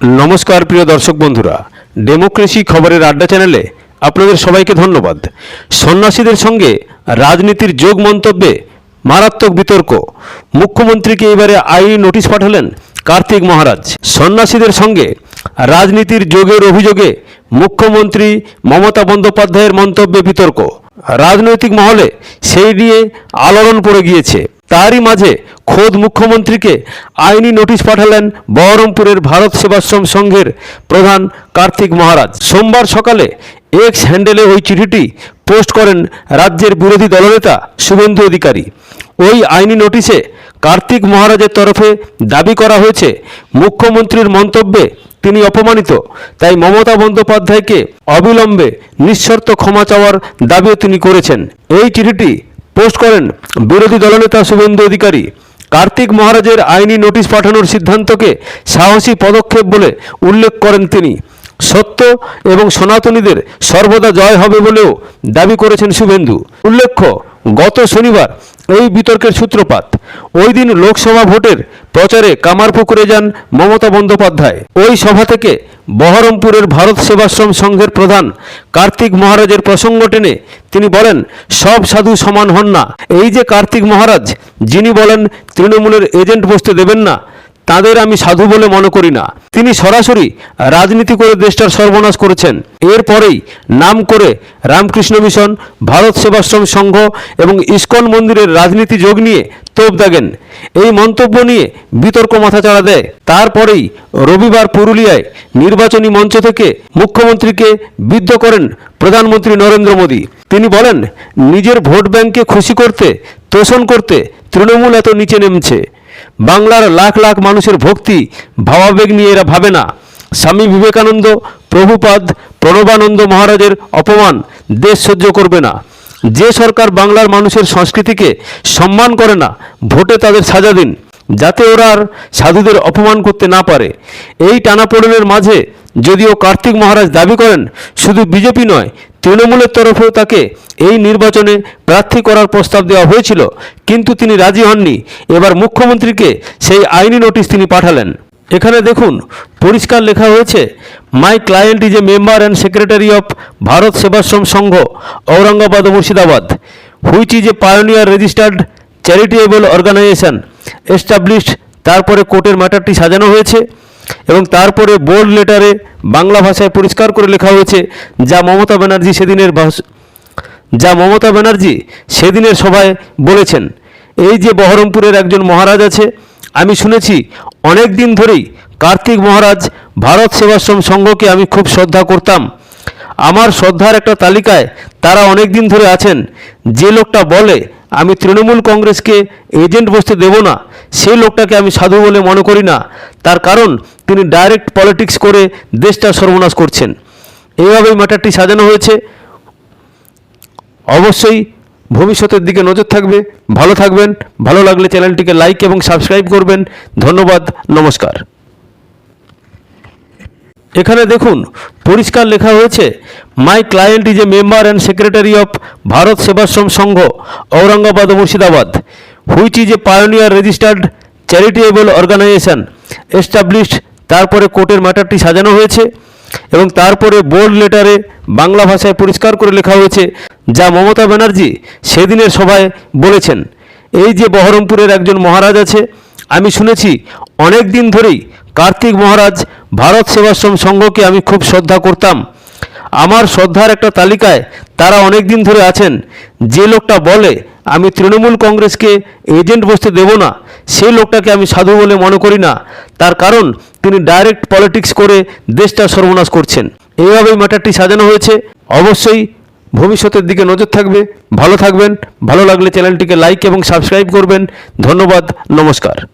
নমস্কার, প্রিয় দর্শক বন্ধুরা। ডেমোক্রেসি খবরের আড্ডা চ্যানেলে আপনাদের সবাইকে ধন্যবাদ। সন্ন্যাসীদের সঙ্গে রাজনীতির যোগ মন্তব্যে মারাত্মক বিতর্ক। মুখ্যমন্ত্রীকে এবারে আইনি নোটিশ পাঠালেন কার্তিক মহারাজ। সন্ন্যাসীদের সঙ্গে রাজনীতির যোগের অভিযোগে মুখ্যমন্ত্রী মমতা বন্দ্যোপাধ্যায়ের মন্তব্যে বিতর্ক। রাজনৈতিক মহলে সেই নিয়ে আলোড়ন পড়ে গিয়েছে। তারই মাঝে খোদ মুখ্যমন্ত্রীকে আইনি নোটিশ পাঠালেন বহরমপুরের ভারত সেবাশ্রম সংঘের প্রধান কার্তিক মহারাজ। সোমবার সকালে এক্স হ্যান্ডেলে ওই চিঠিটি পোস্ট করেন রাজ্যের বিরোধী দলনেতা শুভেন্দু অধিকারী। ওই আইনি নোটিশে কার্তিক মহারাজের তরফে দাবি করা হয়েছে, মুখ্যমন্ত্রীর মন্তব্যে তিনি অপমানিত, তাই মমতা বন্দ্যোপাধ্যায়কে অবিলম্বে নিঃশর্ত ক্ষমা চাওয়ার দাবিও তিনি করেছেন। এই চিঠিটি পোস্ট করেন বিরোধী দলনেতা শুভেন্দু অধিকারী। কার্তিক মহারাজের আইনি নোটিশ পাঠানোর সিদ্ধান্তকে সাহসী পদক্ষেপ বলে উল্লেখ করেন তিনি। সত্য এবং সনাতনীদের সর্বদা জয় হবে বলেও দাবি করেছেন শুভেন্দু। উল্লেখ্য, গত শনিবার এই বিতর্কের সূত্রপাত। ওই দিন লোকসভা ভোটের প্রচারে কামারপুকুরে যান মমতা বন্দ্যোপাধ্যায়। ওই সভা থেকে বহরমপুরের ভারত সেবাশ্রম সংঘের প্রধান কার্তিক মহারাজের প্রসঙ্গ টেনে তিনি বলেন, সব সাধু সমান হন না। এই যে কার্তিক মহারাজ, যিনি বলেন, তৃণমূলের এজেন্ট বসতে দেবেন না। তাদের আমি সাধু বলে মনে করি না। তিনি সরাসরি রাজনীতি করে দেশটার সর্বনাশ করেছেন। এরপরেই নাম করে রামকৃষ্ণ মিশন, ভারত সেবাশ্রম সংঘ এবং ইস্কন মন্দিরের রাজনীতি যোগ নিয়ে তোপ দাগেন। এই মন্তব্য নিয়ে বিতর্ক মাথাচাড়া দেয়। তারপরেই রবিবার পুরুলিয়ায় নির্বাচনী মঞ্চ থেকে মুখ্যমন্ত্রীকে বিদ্ধ করেন প্রধানমন্ত্রী নরেন্দ্র মোদী। তিনি বলেন, নিজের ভোট ব্যাংককে খুশি করতে, তোষণ করতে তৃণমূল এত নিচে নেমেছে। বাংলার লাখ লাখ মানুষের ভক্তি ভাবাবেগ নিয়ে এরা ভাবে না। স্বামী বিবেকানন্দ, প্রভুপাদ, প্রণবানন্দ মহারাজের অপমান দেশ সহ্য করবে না। যে সরকার বাংলার মানুষের সংস্কৃতিকে সম্মান করে না, ভোটে তাদের সাজা দিন, যাতে ওরা আর সাধুদের অপমান করতে না পারে। এই টানাপোড়েনের মাঝে যদিও কার্তিক মহারাজ দাবি করেন, শুধু বিজেপি নয় তৃণমূলের তরফেও তাকে এই নির্বাচনে প্রার্থী করার প্রস্তাব দেওয়া হয়েছিল, কিন্তু তিনি রাজি হননি। এবার মুখ্যমন্ত্রীকে সেই আইনি নোটিশ তিনি পাঠালেন। এখানে দেখুন, পরিষ্কার লেখা হয়েছে my client is a member and secretary of Bharat Sevashram Sangha Aurangabad O Murshidabad which is a pioneer registered charitable organization established তারপরে কোর্টের ম্যাটারটি সাজানো হয়েছে। এবং তারপরে বোল্ড লেটারে বাংলা ভাষায় পরিষ্কার করে লেখা হয়েছে, যা মমতা ব্যানার্জি সেদিনের যা মমতা ব্যানার্জি সেদিনের সভায় বলেছেন। এই যে বহরমপুরের একজন মহারাজ আছে, আমি শুনেছি অনেক দিন ধরেই কার্তিক মহারাজ ভারত সেবাশ্রম সংঘকে আমি খুব শ্রদ্ধা করতাম। আমার শ্রদ্ধার একটা তালিকায় তারা অনেক দিন ধরে আছেন। যে লোকটা বলে, আমি তৃণমূল কংগ্রেসকে এজেন্ট বসতে দেব না, সেই লোকটাকে আমি সাধু বলে মনে করি না। তার কারণ তিনি ডাইরেক্ট পলিটিক্স করে দেশটা সর্বনাশ করছেন। এইভাবেই ম্যাটারটি সাজানো হয়েছে। অবশ্যই ভবিষ্যতের দিকে নজর থাকবে। ভালো থাকবেন। ভালো লাগলে চ্যানেলটিকে লাইক এবং সাবস্ক্রাইব করবেন। ধন্যবাদ। নমস্কার। এখানে দেখুন, পরিষ্কার লেখা হয়েছে my client is a member and secretary of Bharat Sevashram Sangha Aurangabad O Murshidabad which is a pioneer registered charitable organization established তারপরে কোর্টের ম্যাটারটি সাজানো হয়েছে এবং তারপরে বোর্ড লেটারে বাংলা ভাষায় পরিষ্কার করে লেখা হয়েছে, যা মমতা ব্যানার্জি সেদিনের সভায় বলেছেন। এই যে বহরমপুরের একজন মহারাজ আছে, আমি শুনেছি অনেক দিন ধরেই কার্তিক মহারাজ ভারত সেবাশ্রম সংঘকে আমি খুব শ্রদ্ধা করতাম। আমার শ্রদ্ধার একটা তালিকায় তারা অনেক দিন ধরে আছেন। যে লোকটা বলে আমি তৃণমূল কংগ্রেসকে এজেন্ট বসতে দেব না সেই লোকটাকে আমি সাধু বলে মনে করি না। তার কারণ, তিনি ডাইরেক্ট পলিটিক্স করে দেশটা সর্বনাশ করছেন। এইভাবেই ম্যাটারটি সাজানো হয়েছে। অবশ্যই ভবিষ্যতের দিকে নজর থাকবে। ভালো থাকবেন। ভালো লাগলে চ্যানেলটিকে লাইক এবং সাবস্ক্রাইব করবেন। ধন্যবাদ। নমস্কার।